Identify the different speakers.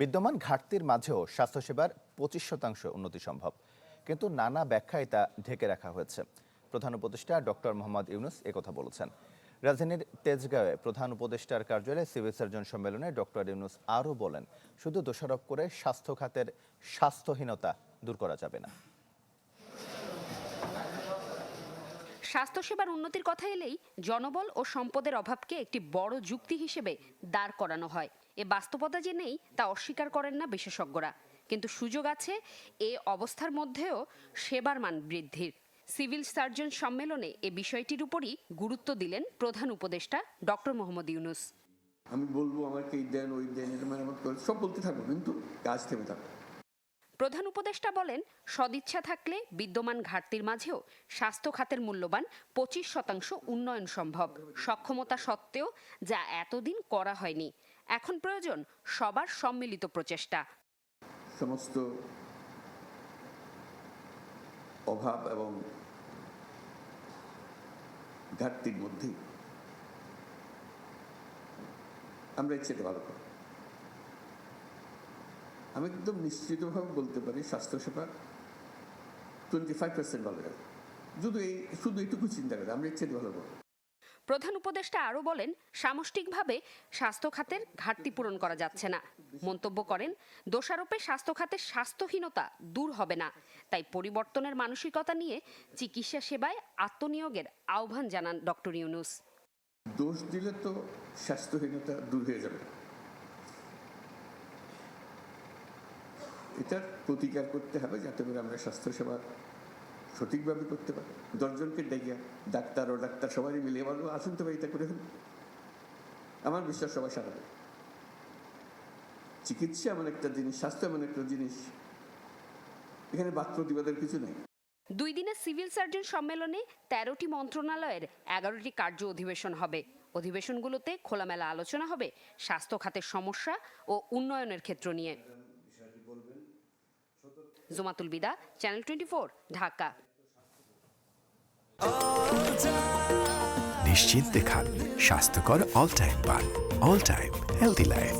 Speaker 1: বিদ্যমান ঘাটতির মাঝেও স্বাস্থ্যসেবার পঁচিশ শতাংশ উন্নতি সম্ভব। কিন্তু নানা ব্যাখ্যায় তা ঢেকে রাখা হয়েছে। প্রধান উপদেষ্টা ডক্টর মোহাম্মদ ইউনুস একথা বলেছেন। রাজধানীর তেজগাঁওয়ে প্রধান উপদেষ্টার কার্যালয়ে সিভিল সার্জন সম্মেলনে ডক্টর ইউনুস আরও বলেন, শুধু দোষারোপ করে স্বাস্থ্য খাতের স্বাস্থ্যহীনতা দূর করা যাবে না।
Speaker 2: স্বাস্থ্যসেবার উন্নতির কথা এলেই জনবল ও সম্পদের অভাবকে একটি বড় যুক্তি হিসেবে দাঁড় করানো হয়। এ বাস্তবতা যে নেই তা অস্বীকার করেন না বিশেষজ্ঞরা। কিন্তু সুযোগ আছে এ অবস্থার মধ্যেও সেবার মান বৃদ্ধির। সিভিল সার্জন সম্মেলনে এ বিষয়টির উপরই গুরুত্ব দিলেন প্রধান উপদেষ্টা ডক্টর মোহাম্মদ ইউনুস।
Speaker 3: আমি বলব আমাকে এই দেন, ওই দেন, এটা মেরামত করে সব বলতে থাকব, কিন্তু কাজ থেমে থাকবে।
Speaker 2: প্রধান উপদেষ্টা বলেন, সদিচ্ছা থাকলে বিদ্যমান ঘাটতির মাঝেও স্বাস্থ্য খাতের মূল্যবান পঁচিশ শতাংশ উন্নয়ন সম্ভব। সক্ষমতা সত্ত্বেও যা এতদিন করা হয়নি, এখন প্রয়োজন সবার সম্মিলিত প্রচেষ্টা।
Speaker 3: সমস্ত অভাব এবং ঘাটতির মধ্যেই আমরা চেয়ে ভালো করব আমি একদম নিশ্চিতভাবে বলতে পারি স্বাস্থ্যসেবা টোয়েন্টি ফাইভ পার্সেন্ট ভালো যাবে। শুধু এই শুধু এইটুকু চিন্তা করে আমরা চেয়ে ভালো করব
Speaker 2: প্রধান উপদেষ্টা আরও বলেন সামষ্টিকভাবে স্বাস্থ্য খাতের ঘাটতি পূরণ করা যাচ্ছে না। মন্তব্য করেন দোষারোপে স্বাস্থ্য খাতের স্বাস্থ্যহীনতা দূর হবে না। তাই পরিবর্তনের মানসিকতা নিয়ে চিকিৎসা সেবায় আত্মনিয়োগের আহ্বান জানান ডক্টর ইউনুস।
Speaker 3: দোষ দিলে তো স্বাস্থ্যহীনতা দূর হয়ে যাবে। এটার প্রতিকার করতে হবে যাতে করে আমরা স্বাস্থ্যসেবা সঠিকভাবে করতে পারি। দশজনকে ডেকে ডাক্তার ও ডাক্তার সবাই মিলিয়ে বলব আসুন তো এটা করে ফেলুন। আমার বিশ্বাস সবাই সারাবে চিকিৎসা এমন একটা জিনিস, স্বাস্থ্য এমন একটা জিনিস, এখানে বাদ প্রতিবাদের কিছু নেই।
Speaker 2: দুই দিনের সিভিল সার্জন সম্মেলনে তেরোটি মন্ত্রণালয়ের এগারোটি কার্য অধিবেশন হবে। অধিবেশনগুলোতে খোলামেলা আলোচনা হবে স্বাস্থ্য খাতের সমস্যা ও উন্নয়নের ক্ষেত্র নিয়ে। Jumatul Bida channel twenty Dhaka.
Speaker 4: নিশ্চিন্তে খান, স্বাস্থ্যকর অল টাইম পান অল টাইম হেলদি লাইফ